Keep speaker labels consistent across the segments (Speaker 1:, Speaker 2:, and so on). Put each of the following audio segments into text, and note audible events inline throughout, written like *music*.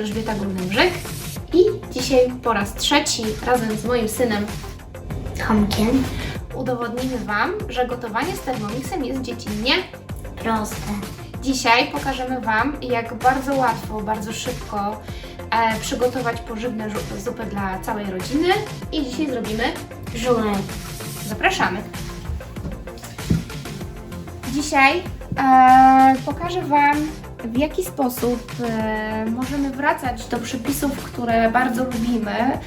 Speaker 1: Elżbieta Górny-Brzyk i dzisiaj po raz trzeci razem z moim synem
Speaker 2: Tomkiem.
Speaker 1: udowodnimy Wam, że gotowanie z Thermomixem jest dziecinnie.
Speaker 2: Proste.
Speaker 1: Dzisiaj pokażemy Wam, jak bardzo łatwo, bardzo szybko e, przygotować pożywne zupy dla całej rodziny i dzisiaj zrobimy
Speaker 2: Żurek.
Speaker 1: Zapraszamy. Dzisiaj e, pokażę Wam, w jaki sposób e, możemy wracać do przepisów, które bardzo lubimy e,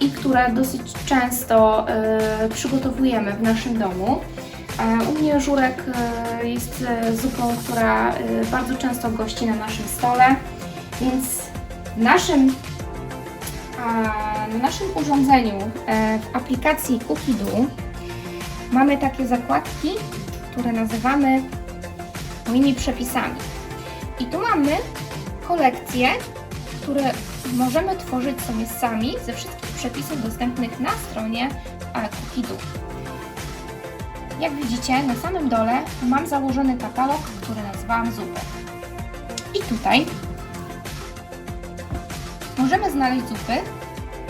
Speaker 1: i które dosyć często e, przygotowujemy w naszym domu. U mnie żurek jest zupą, która bardzo często gości na naszym stole, więc w naszym na naszym urządzeniu w aplikacji Cookidu mamy takie zakładki, które nazywamy moimi przepisami. I tu mamy kolekcje, które możemy tworzyć sobie sami ze wszystkich przepisów dostępnych na stronie Cookidu. Jak widzicie, na samym dole mam założony katalog, który nazwałam zupę. I tutaj możemy znaleźć zupy,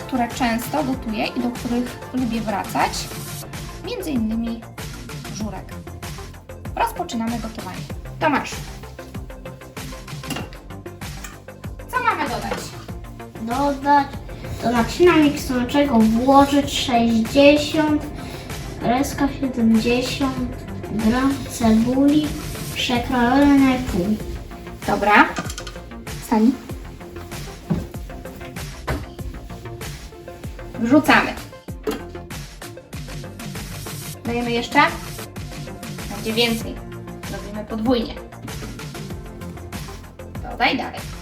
Speaker 1: które często gotuję i do których lubię wracać, między innymi żurek. Rozpoczynamy gotowanie. Tomasz, Dodać
Speaker 2: do naczynia miksującego włożyć 60, kreska 70 gram cebuli przekrojone na pół.
Speaker 1: Dobra, Stani. Wrzucamy. Dajemy jeszcze? Będzie więcej. Robimy podwójnie. Dodaj dalej.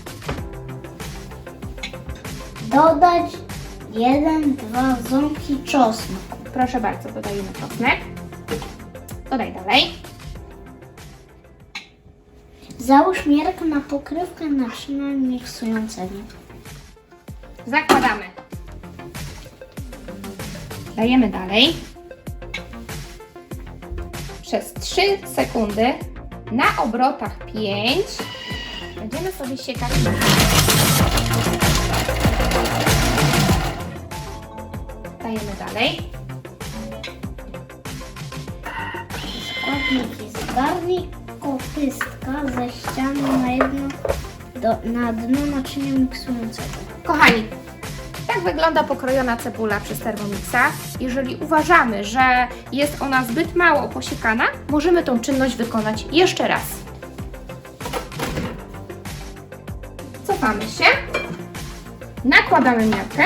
Speaker 2: Dodać 1-2 ząbki czosnku.
Speaker 1: Proszę bardzo, dodajemy czosnek. Dodaj dalej.
Speaker 2: Załóż miarkę na pokrywkę naczynia miksującego.
Speaker 1: Zakładamy. Dajemy dalej. Przez 3 sekundy na obrotach 5 będziemy sobie siekać. Dajemy dalej.
Speaker 2: Składniki zgarnij kopystka ze ściany na jedno do, na dno naczynia miksującego.
Speaker 1: Kochani, tak wygląda pokrojona cebula przez Thermomixa. Jeżeli uważamy, że jest ona zbyt mało posiekana, możemy tą czynność wykonać jeszcze raz. Cofamy się, nakładamy miarkę,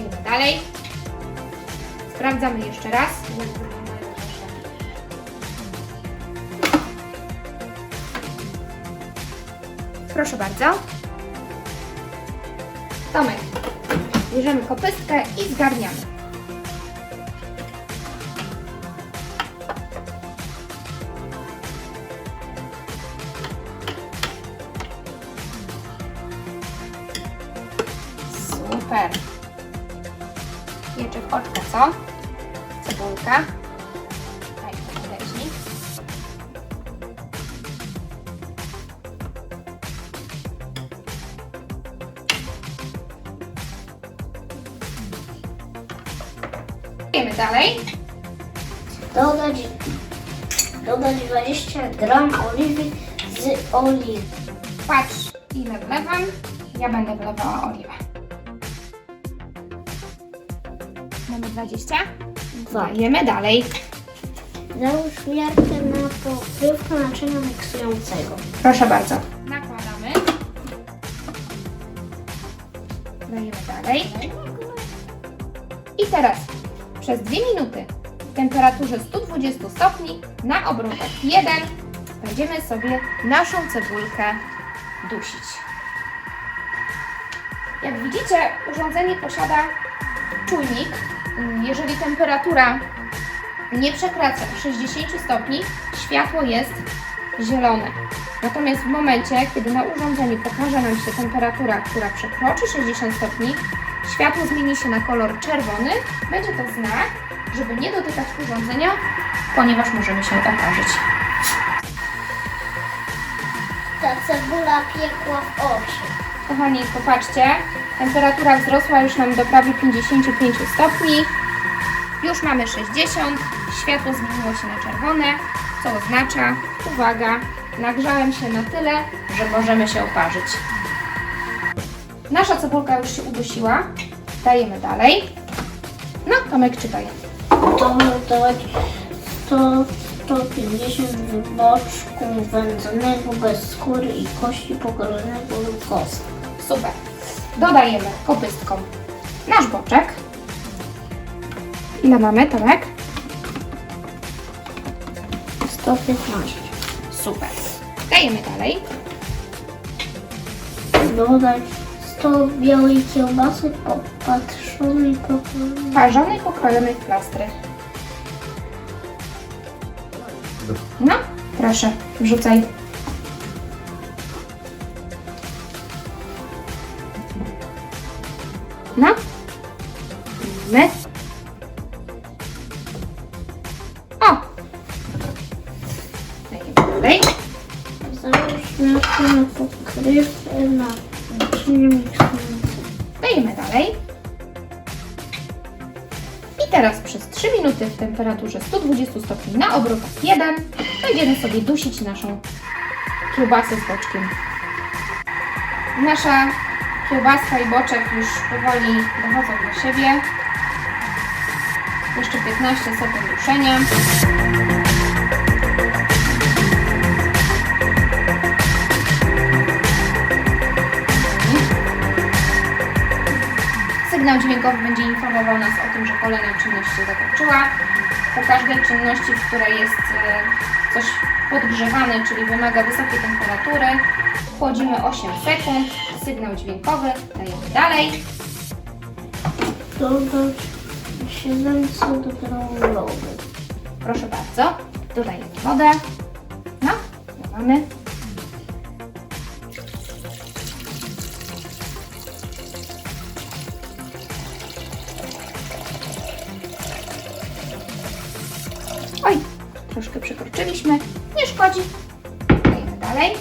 Speaker 1: Dajemy dalej. Sprawdzamy jeszcze raz. Proszę bardzo. Tomek, bierzemy kopystkę i zgarniamy. Idziemy dalej.
Speaker 2: Dodać, dodać 20 gram oliwy z oliwy.
Speaker 1: Patrz, ile wlewam. Ja będę wlewała oliwę. Mamy 20.
Speaker 2: Dwa.
Speaker 1: Dajemy dalej.
Speaker 2: Załóż miarkę na pokrywkę naczynia miksującego.
Speaker 1: Proszę bardzo. Nakładamy. Dajemy dalej. I teraz przez 2 minuty w temperaturze 120 stopni na obrotach 1 będziemy sobie naszą cebulkę dusić. Jak widzicie, urządzenie posiada czujnik. Jeżeli temperatura nie przekracza 60 stopni, światło jest zielone. Natomiast w momencie, kiedy na urządzeniu pokaże nam się temperatura, która przekroczy 60 stopni, światło zmieni się na kolor czerwony, będzie to znak, żeby nie dotykać urządzenia, ponieważ możemy się oparzyć.
Speaker 2: Ta cebula piekła w oczy.
Speaker 1: Kochani, popatrzcie, temperatura wzrosła już nam do prawie 55 stopni. Już mamy 60, światło zmieniło się na czerwone, co oznacza, uwaga, nagrzałem się na tyle, że możemy się oparzyć. Nasza cebulka już się udusiła, dajemy dalej. No, Tomek, czytaj.
Speaker 2: To dodać 100, 150 boczku wędzonego bez skóry i kości pokrojonego lub kostek.
Speaker 1: Super. Dodajemy kopystką nasz boczek. Ile mamy, Tomek?
Speaker 2: 115.
Speaker 1: Super. Dajemy dalej.
Speaker 2: Dodać 100 białej kiełbasy popatrzonej pokrojonej.
Speaker 1: Parzone i pokrojone w plastry. No, proszę, wrzucaj. No. Teraz przez 3 minuty w temperaturze 120 stopni na obrotach 1 będziemy sobie dusić naszą kiełbasę z boczkiem. Nasza kiełbaska i boczek już powoli dochodzą do siebie. Jeszcze 15 sekund duszenia. Sygnał dźwiękowy będzie informował nas o tym, że kolejna czynność się zakończyła. Po każdej czynności, w której jest e, coś podgrzewane, czyli wymaga wysokiej temperatury, chłodzimy 8 sekund. Sygnał dźwiękowy, dajemy dalej.
Speaker 2: Dodać 700 gramulowy.
Speaker 1: Proszę bardzo, dodajemy wodę. No, mamy. Troszkę przekroczyliśmy. Nie szkodzi. Dajemy dalej.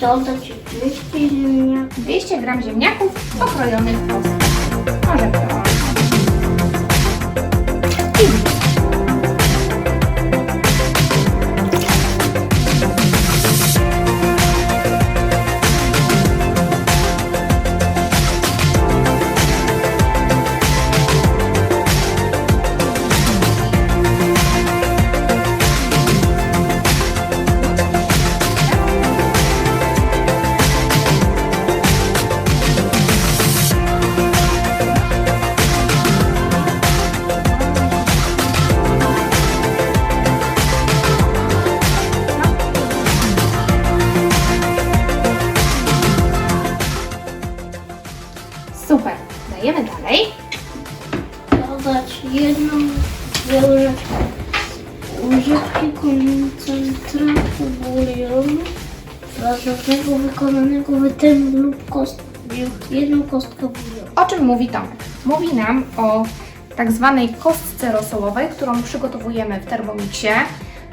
Speaker 2: Dodać 200 ziemniaków.
Speaker 1: 200 gram ziemniaków pokrojonych kostki. Może to.
Speaker 2: Koncentratu bulionu warzywnego wykonanego wytęgu lub kost, jedną kostkę bulionu.
Speaker 1: O czym mówi Tomek? Mówi nam o tak zwanej kostce rosołowej, którą przygotowujemy w Thermomixie.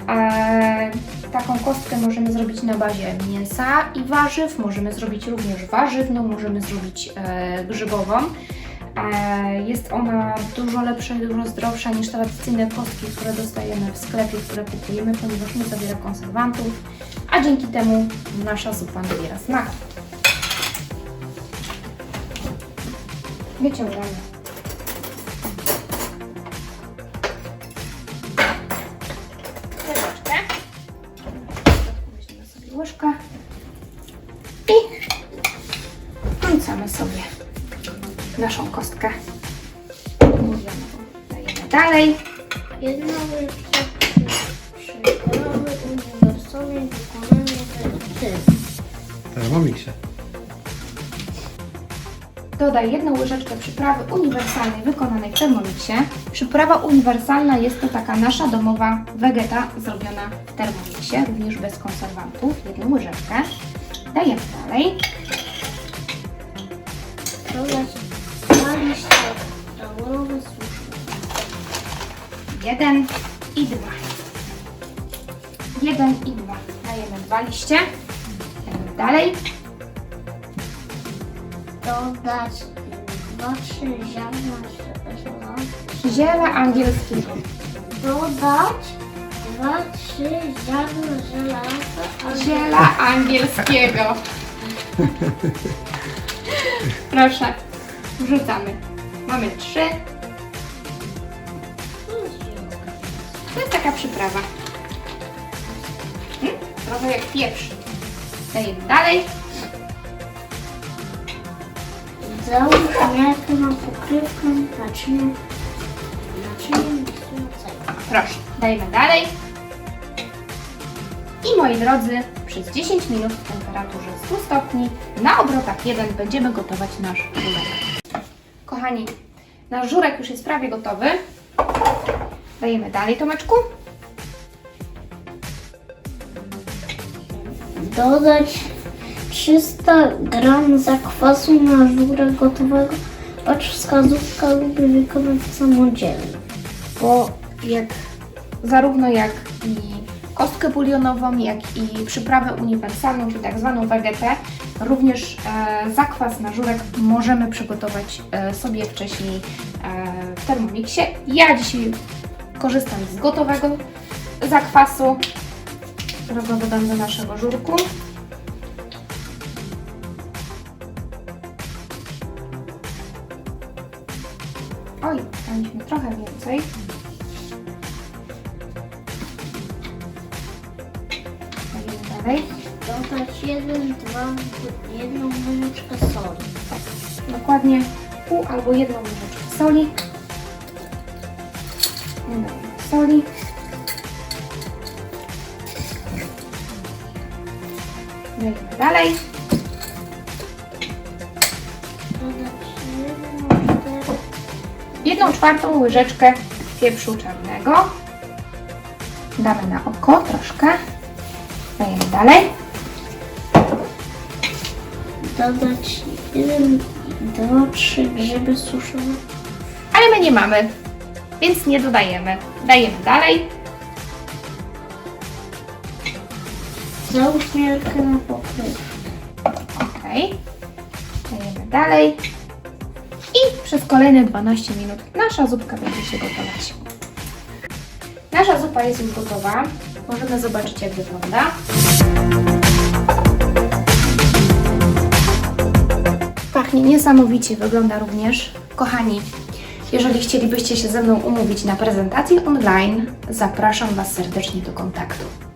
Speaker 1: Eee, taką kostkę możemy zrobić na bazie mięsa i warzyw, możemy zrobić również warzywną, możemy zrobić e, grzybową. E, jest ona dużo lepsza i dużo zdrowsza niż tradycyjne kostki, które dostajemy w sklepie, które kupujemy, ponieważ nie zawiera konserwantów, a dzięki temu nasza zupa nabiera smaku. Wyciągamy. Łyżeczkę. Weźmiemy łyżkę. I wrzucamy sobie naszą kostkę. Dajemy dalej.
Speaker 2: Jedna łyżeczka przyprawy uniwersalnej wykonanej w tym.
Speaker 3: Thermomixie.
Speaker 1: Dodaj jedną łyżeczkę przyprawy uniwersalnej wykonanej w Thermomixie. Przyprawa uniwersalna jest to taka nasza domowa wegeta zrobiona w Thermomixie, również bez konserwantów. Jedną łyżeczkę. Dajemy dalej.
Speaker 2: Dodać
Speaker 1: Jeden i dwa. Jeden i dwa. Dajemy dwa liście. Dalej.
Speaker 2: Dodać dwa, trzy ziarna żelaza.
Speaker 1: Ziele angielskiego.
Speaker 2: Dodać dwa, trzy ziarna żelaza.
Speaker 1: Ziela angielskiego. *laughs* Proszę, wrzucamy. Mamy trzy. To jest taka przyprawa. Hmm? Trochę jak pieprz. Dajemy dalej.
Speaker 2: Załóż miarkę na pokrywkę. Naczynia miksującego.
Speaker 1: Proszę, dajemy dalej. I moi drodzy, przez 10 minut w temperaturze 100 stopni na obrotach 1 będziemy gotować nasz żurek. Kochani, nasz żurek już jest prawie gotowy. Dajemy dalej, Tomeczku.
Speaker 2: Dodać 300 gram zakwasu na żurek gotowego. Patrz wskazówka lubię wykonać samodzielnie.
Speaker 1: bo jak zarówno jak i kostkę bulionową, jak i przyprawę uniwersalną, czyli tak zwaną wegetę, również e, zakwas na żurek możemy przygotować e, sobie wcześniej e, w Thermomixie. Ja dzisiaj korzystam z gotowego zakwasu, którego dodam do naszego żurku. Oj, daliśmy trochę więcej. Dalej.
Speaker 2: Dodać 1, 2, jedną łyżeczkę soli.
Speaker 1: Dokładnie pół albo jedną łyżeczkę soli. Soli. Dajemy dalej.
Speaker 2: Dodać
Speaker 1: jedną, czwartą łyżeczkę pieprzu czarnego. Damy na oko troszkę. Dajemy dalej.
Speaker 2: Dodać 1, 2, 3 grzyby suszone.
Speaker 1: Ale my nie mamy, więc nie dodajemy. Dajemy dalej.
Speaker 2: Załóż miarkę na pokrywkę.
Speaker 1: Ok. Dajemy dalej. I przez kolejne 12 minut nasza zupka będzie się gotować. Nasza zupa jest już gotowa. Możemy zobaczyć jak wygląda. Pachnie niesamowicie, wygląda również. Kochani, jeżeli chcielibyście się ze mną umówić na prezentację online, zapraszam Was serdecznie do kontaktu.